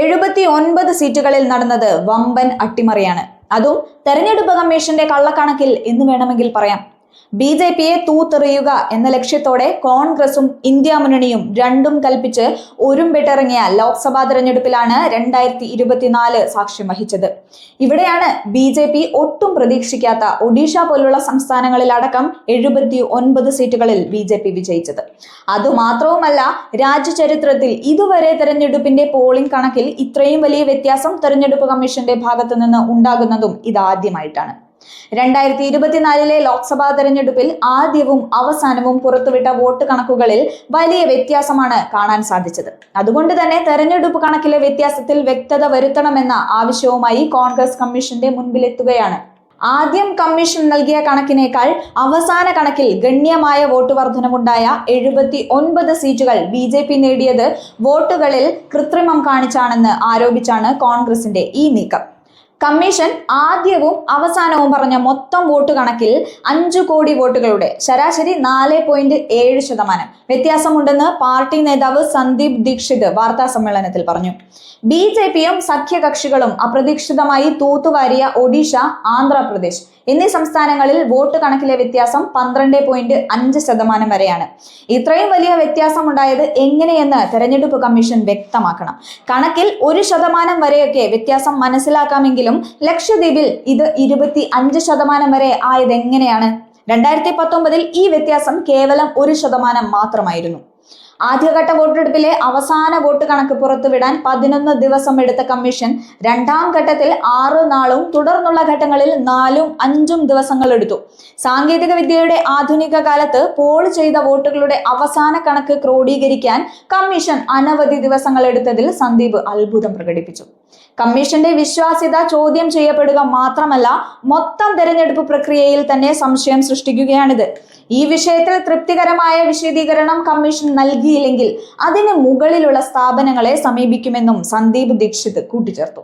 എഴുപത്തി ഒൻപത് സീറ്റുകളിൽ നടന്നത് വമ്പൻ അട്ടിമറിയാണ്. അതും തെരഞ്ഞെടുപ്പ് കമ്മീഷന്റെ കള്ളക്കണക്കിൽ എന്ന് വേണമെങ്കിൽ പറയാം. ബി ജെ പിയെ തൂത്തെറിയുക എന്ന ലക്ഷ്യത്തോടെ കോൺഗ്രസും ഇന്ത്യ മുന്നണിയും രണ്ടും കൽപ്പിച്ച് ഒരുമ്പിട്ടിറങ്ങിയ ലോക്സഭാ തെരഞ്ഞെടുപ്പിലാണ് രണ്ടായിരത്തി ഇരുപത്തിനാല് സാക്ഷ്യം വഹിച്ചത്. ഇവിടെയാണ് ബി ജെ പി ഒട്ടും പ്രതീക്ഷിക്കാത്ത ഒഡീഷ പോലുള്ള സംസ്ഥാനങ്ങളിലടക്കം എഴുപത്തി ഒൻപത് സീറ്റുകളിൽ ബി ജെ പി വിജയിച്ചത്. അതുമാത്രവുമല്ല രാജ്യചരിത്രത്തിൽ ഇതുവരെ തെരഞ്ഞെടുപ്പിന്റെ പോളിംഗ് കണക്കിൽ ഇത്രയും വലിയ വ്യത്യാസം തെരഞ്ഞെടുപ്പ് കമ്മീഷന്റെ ഭാഗത്തു നിന്ന് ഉണ്ടാകുന്നതും ഇതാദ്യമായിട്ടാണ്. രണ്ടായിരത്തി ഇരുപത്തിനാലിലെ ലോക്സഭാ തെരഞ്ഞെടുപ്പിൽ ആദ്യവും അവസാനവും പുറത്തുവിട്ട വോട്ട് കണക്കുകളിൽ വലിയ വ്യത്യാസമാണ് കാണാൻ സാധിച്ചത്. അതുകൊണ്ട് തന്നെ തെരഞ്ഞെടുപ്പ് കണക്കിലെ വ്യത്യാസത്തിൽ വ്യക്തത വരുത്തണമെന്ന ആവശ്യവുമായി കോൺഗ്രസ് കമ്മീഷന്റെ മുൻപിലെത്തുകയാണ്. ആദ്യം കമ്മീഷൻ നൽകിയ കണക്കിനേക്കാൾ അവസാന കണക്കിൽ ഗണ്യമായ വോട്ട് വർധനമുണ്ടായ എഴുപത്തി ഒൻപത് സീറ്റുകൾ ബി ജെ പി നേടിയത് വോട്ടുകളിൽ കൃത്രിമം കാണിച്ചാണെന്ന് ആരോപിച്ചാണ് കോൺഗ്രസിന്റെ ഈ നീക്കം. കമ്മീഷൻ ആദ്യവും അവസാനവും പറഞ്ഞ മൊത്തം വോട്ട് കണക്കിൽ അഞ്ചു കോടി വോട്ടുകളുടെ ശരാശരി നാല് പോയിന്റ് ഏഴ് ശതമാനം. വ്യത്യാസമുണ്ടെന്ന് പാർട്ടി നേതാവ് സന്ദീപ് ദീക്ഷിത് വാർത്താ സമ്മേളനത്തിൽ പറഞ്ഞു. ബി ജെ പിയും സഖ്യകക്ഷികളും അപ്രതീക്ഷിതമായി തൂത്തുവാരിയ ഒഡീഷ ആന്ധ്രാപ്രദേശ് എന്നീ സംസ്ഥാനങ്ങളിൽ വോട്ട് കണക്കിലെ വ്യത്യാസം പന്ത്രണ്ട് പോയിന്റ് അഞ്ച് ശതമാനം വരെയാണ്. ഇത്രയും വലിയ വ്യത്യാസം ഉണ്ടായത് എങ്ങനെയെന്ന് തെരഞ്ഞെടുപ്പ് കമ്മീഷൻ വ്യക്തമാക്കണം. കണക്കിൽ ഒരു ശതമാനം വരെയൊക്കെ വ്യത്യാസം മനസ്സിലാക്കാമെങ്കിലും ലക്ഷദ്വീപിൽ ഇത് ഇരുപത്തി അഞ്ച് ശതമാനം വരെ ആയത് എങ്ങനെയാണ് രണ്ടായിരത്തി പത്തൊമ്പതിൽ ഈ വ്യത്യാസം കേവലം ഒരു ശതമാനം മാത്രമായിരുന്നു. ആദ്യഘട്ട വോട്ടെടുപ്പിലെ അവസാന വോട്ട് കണക്ക് പുറത്തുവിടാൻ പതിനൊന്ന് ദിവസം എടുത്ത കമ്മീഷൻ രണ്ടാം ഘട്ടത്തിൽ ആറ് നാളും തുടർന്നുള്ള ഘട്ടങ്ങളിൽ നാലും അഞ്ചും ദിവസങ്ങൾ എടുത്തു. സാങ്കേതിക വിദ്യയുടെ ആധുനിക കാലത്ത് പോൾ ചെയ്ത വോട്ടുകളുടെ അവസാന കണക്ക് ക്രോഡീകരിക്കാൻ കമ്മീഷൻ അനവധി ദിവസങ്ങൾ എടുത്തതിൽ സന്ദീപ് അത്ഭുതം പ്രകടിപ്പിച്ചു. കമ്മീഷന്റെ വിശ്വാസ്യത ചോദ്യം ചെയ്യപ്പെടുക മാത്രമല്ല മൊത്തം തെരഞ്ഞെടുപ്പ് പ്രക്രിയയിൽ തന്നെ സംശയം സൃഷ്ടിക്കുകയാണിത്. ഈ വിഷയത്തിൽ തൃപ്തികരമായ വിശദീകരണം കമ്മീഷൻ നൽകിയില്ലെങ്കിൽ അതിന് മുകളിലുള്ള സ്ഥാപനങ്ങളെ സമീപിക്കുമെന്നും സന്ദീപ് ദീക്ഷിത് കൂട്ടിച്ചേർത്തു